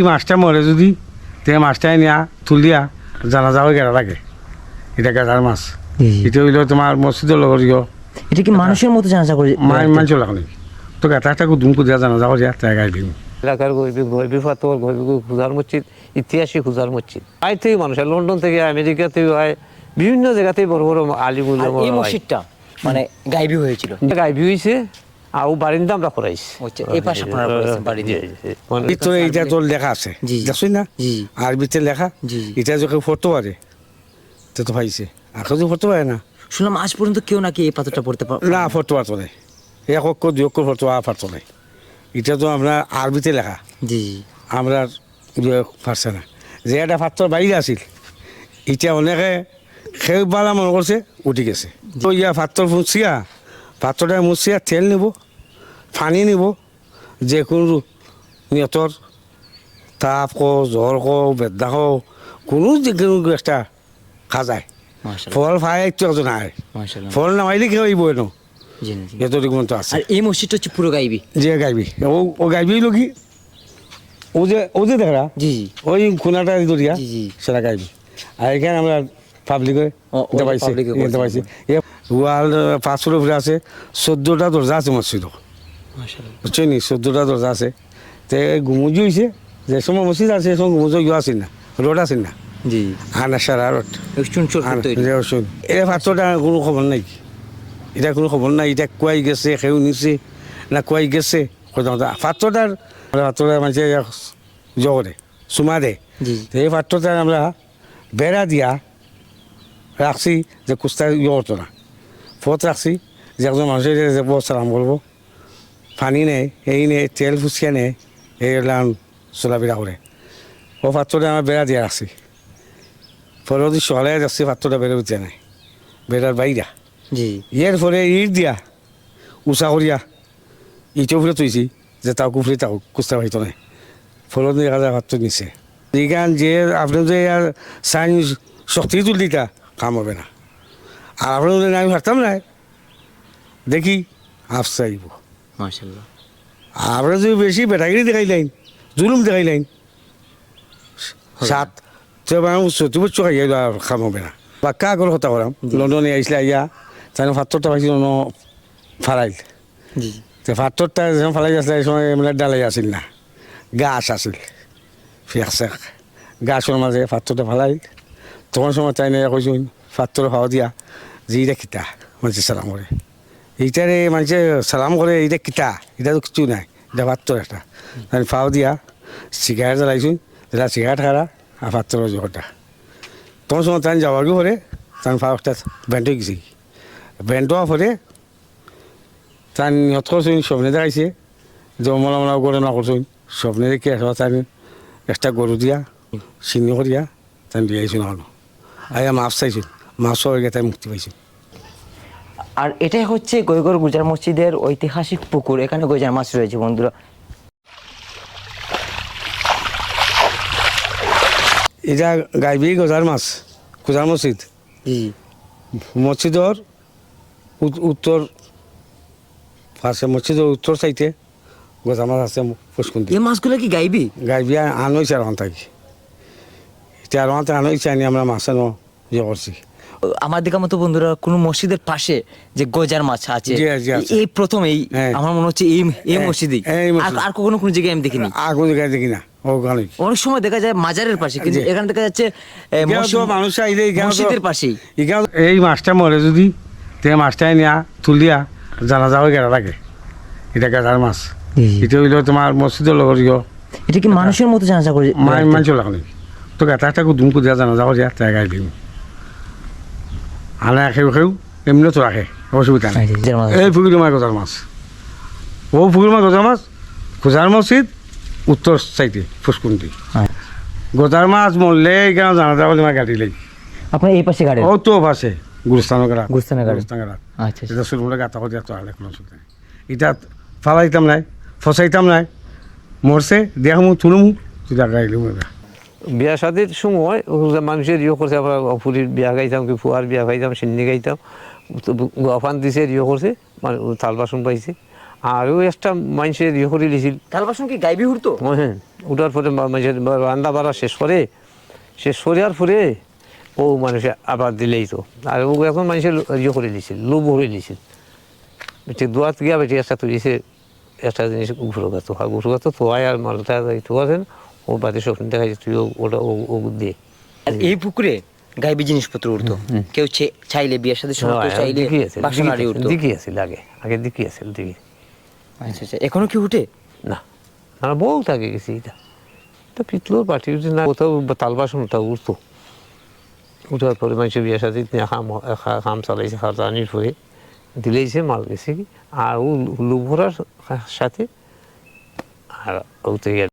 এই মাছটা মরে যদি তে মাছটাই নিয়া তুলিয়া জানাজা হয়ে গেলা লাগে। এটা গাজার মাছ। এটা হইল তোমার মসজিদের লগর ইয় এটা কি মানুষের মতো জানাজা করে মান মানছ লাগনি তো গাতা একটা দুম কুদিয়া জানাজা করিয়া তাই গাই দিম। এলাকার গৈবি গৈবি ফাতর গৈবি খুজার মসজিদ খুজার মসজিদ। আই থেকে মানুষ লন্ডন থেকে আমেরিকা থেকে হয় বিভিন্ন জায়গাতেই বড় বড় আলিম আর এই মসজিদটা মানে গাইবি হয়েছিল। গাইবি হয়েছে আর বারিন্দা আমরা করাইছি। হচ্ছে, এই পাশে আপনারা বাড়ি দিয়ে। ভিতরে এইটা তোর লেখা আছে। দেখছই না। আরবিতে লেখা। এটা যখন ফটো পারে? তো তো পাইছে এখন তো ফটো পায় না। শুনলাম আজ পর্যন্ত কেউ নাকি এই পাথরটা পড়তে পার না ফটো পারতো নাই এক অক্ষর দুই অক্ষর ফটো পারতো নাই এটা তো আমরা আরবিতে লেখা। জি আমরা পারছে না। যে একটা পাত্র বাইরে আছিল এটা অনেকে খেয়ে বালা মনে করছে উঠি গেছে। তো ইয়া পাত্র ফুঁচিয়া পাত্রটা মুছিয়া তেল নিব। পানি নিব যে কোনো নিয়তর তাপ কো জ্বর কো বেদনা কো কোনো যে কোনো একটা খা যায়। ফল খাই একটু একজন আয় ফল নামাইলে কেউ আইব এনো জি জি। আছে। আর এই মসজিদটা হচ্ছে পুরো গাইবি। যে গাইবি। ও ও গাইবি হইল কি? ও যে ও যে দেখা জি জি। ওই খুনাটা দরিয়া জি, জি। সেটা গাইবি। আর এখানে আমরা পাবলিকে। পাইছি এ ওয়াল পাঁচশোর উপরে আছে চোদ্দোটা দরজা আছে মসজিদ মাশাআল্লাহ বুঝছ নি চোদ্দোটা দরজা আছে। তে গুমুজি হয়েছে যে সময় মসজিদ আছে সময় গুমুজ ইয়ে আসেন না। রোড আসেন না? জি। আনা সারা রোড চুন চুন আনা তৈরি শুন এ পাত্রটা কোনো খবর নাই এটা কোনো খবর নাই। এটা কুয়াই গেছে খেউ নিছে না কুয়াই গেছে পাত্রটার পাত্রটা মানুষে জগরে চুমা দে। এই পাত্রটা আমরা বেড়া দিয়া রাখছি যে কুস্তা ইয়ে করতো না পথ রাখছি যে একজন মানুষের সালাম করব পানি নেই এই নেই তেল ফুসিয়া নেই এইগুলাম চলাফেরা করে ও পাত্রটা আমার বেড়া দিয়া পরে যদি সকালে যাচ্ছি পাত্রটা বেড়ে উঠে নাই। বেড়ার বাইরা জি। ইয়ের পরে ইট দিয়া উষা করিয়া ইটো ফুলে তুইছি যে তাও কুফরি তাও কুস্তা পাইতো নাই। ফলত দেখা যায় ভাতটো নিছে এইখান যে আপনি যে আর সাইন্স শক্তি তুলিটা কাম হবে না। আর আপনি যদি আমি ভাবতাম না দেখি আফসা মাশাআল্লাহ। আমরা যদি বেশি বেটাগিরি দেখাইলেন জুলুম দেখাইলেন সাত তো মানুষ সত্যি বছর খাইয়া আর খাম হবে না বাক্কা আগর কথা করাম লন্ডনে আইসলে আইয়া তাই পাত্রটা পাইছি অন্য ফারাইল তো পাত্রটা যখন ফালাই আসলে এই সময় মানে ডালাই আসিল না। গাছ আসিল ফেকছে গাছের মাঝে পাত্রটা ফালাই তখন সময় তাই নিয়ে কইসুন পাত্র খাওয়া দিয়া যে কিতা মানুষে সালাম করে এইটারে মানুষে সালাম করে, এইটা কিতা? এটা তো কিছু নাই, এটা পাত্র একটা তাই ফাও দিয়া সিগারেট জ্বালাইছুন যেটা সিগারেট খারা আর পাত্র জগটা তখন সময় তাই যাওয়ার পরে তাই ফাও একটা ব্যান্ড গেছে ব্যান্ড হওয়ার পরে তার নিহত করছুন স্বপ্নে দেখাইছে যে অমলা মলা গরু না করছুন স্বপ্নে দেখে আসবা তার একটা গরু দিয়া চিনি করিয়া তাই দিয়ে আইসুন এখন আইয়া মাছ চাইছুন মাছ হয়ে গিয়ে তাই মুক্তি পাইছুন আর এটাই হচ্ছে গৈগর গুজার মসজিদের ঐতিহাসিক পুকুর। এখানে গজার মাছ রয়েছে বন্ধুরা। এটা গাইবি গজার মাছ গজার মসজিদ। মসজিদর উত- উত্তর পাশে মসজিদের উত্তর সাইডে গজা মাছ আছে পুষ্কুন্দি। এই মাছগুলো কি গাইবি? গাইবি আন হয়েছে আর থাকি এটা আর আন হয়েছে আনি আমরা মাছ আনো ইয়ে করছি আমার দেখা মতো বন্ধুরা কোনো মসজিদের পাশে যে গজার মাছ আছে। এই প্রথম এই হ্যাঁ। আমার মনে হচ্ছে এই এই হ্যাঁ, মসজিদেই। এই আর মসজিদ। আর কখনো কোনো জায়গায় আমি দেখিনি। আগুন জায়গায় দেখি না। অনেক সময় দেখা যায় মাজারের পাশে কিন্তু এখানে দেখা যাচ্ছে মসজিদ- মানুষ মসজিদের পাশেই। এই মাছটা মরে যদি তে মাছটাই নিয়া তুলিয়া জানাজা হয়ে গেলা লাগে। এটা গাজার মাছ। এটা হইল তোমার মসজিদের লগর এটা কি মানুষের মতো জানাজা করে মান মানছ লাগনি তো গাতা একটা দুম কুদিয়া জানাজা তাই গাই দিম আনা খেউ খেউ এমনিও তো রাখে অসুবিধা নাই মাছ। এই পুকুরি মাছ গজার মাছ ও পুকুরি মাছ গজার মাছ গজার মসজিদ উত্তর সাইডে ফুসকুন্দি। গজার মাছ মরলে এখানে জানাজা বলে আমার গাড়ি লাগি আপনার এই পাশে গাড়ি ও তো আছে গুরুস্থানের গাড়া গুরুস্থানের গাড়া। গুরুস্থানের গাড়া আচ্ছা আচ্ছা। এটা শুরু করে গাতা করে তো আলে কোনো অসুবিধা নেই এটা ফালাইতাম নাই ফসাইতাম নাই মরছে দেখামু তুলমু তুই এবার বিয়া শাদির সময় মানুষের ইয়ে করছে আমরা ফুরির বিয়া গাইতাম কি ফুয়ার বিয়া গাইতাম সিন্নি গাইতাম আফান দিছে ইয়ে করছে মানে থাল বাসন পাইছে। আর ও একটা মানুষের ইয়ে করে দিয়েছিল তাল বাসন কি গাইবি হুড়তো হ্যাঁ উঠার পরে মানুষের রান্না বাড়া শেষ করে শেষ করে আর পরে ও মানুষে আবার দিলেই তো। আর ও এখন মানুষের ইয়ে করে দিয়েছিল লোভ করে দিয়েছিল বেটি দোয়াত গিয়া বেটি একটা তুলিছে একটা জিনিস উঠো গাছ আর উঠো গাছ তো হয় আর মালটা তো আছেন ও বাদে স্বপ্ন দেখা যায় তুই ওটা ও আর এই পুকুরে গাইবি জিনিসপত্র উঠতো কেউ চাইলে বিয়ের সাথে চাইলে উঠতো দিকি আছিল আগে আগে দিকি আছিল দিকি। আচ্ছা আচ্ছা এখনও কি উঠে? না থাকে গেছি এটা। তো পিতলোর পাটি উঠে না কোথাও তাল বাসন ওটা উঠতো উঠার পরে মানুষের বিয়ে সাথে খাম খাম চালাইছে খাওয়া পরে দিলেইছে মাল গেছে আর ও লুভরার সাথে আর ওতে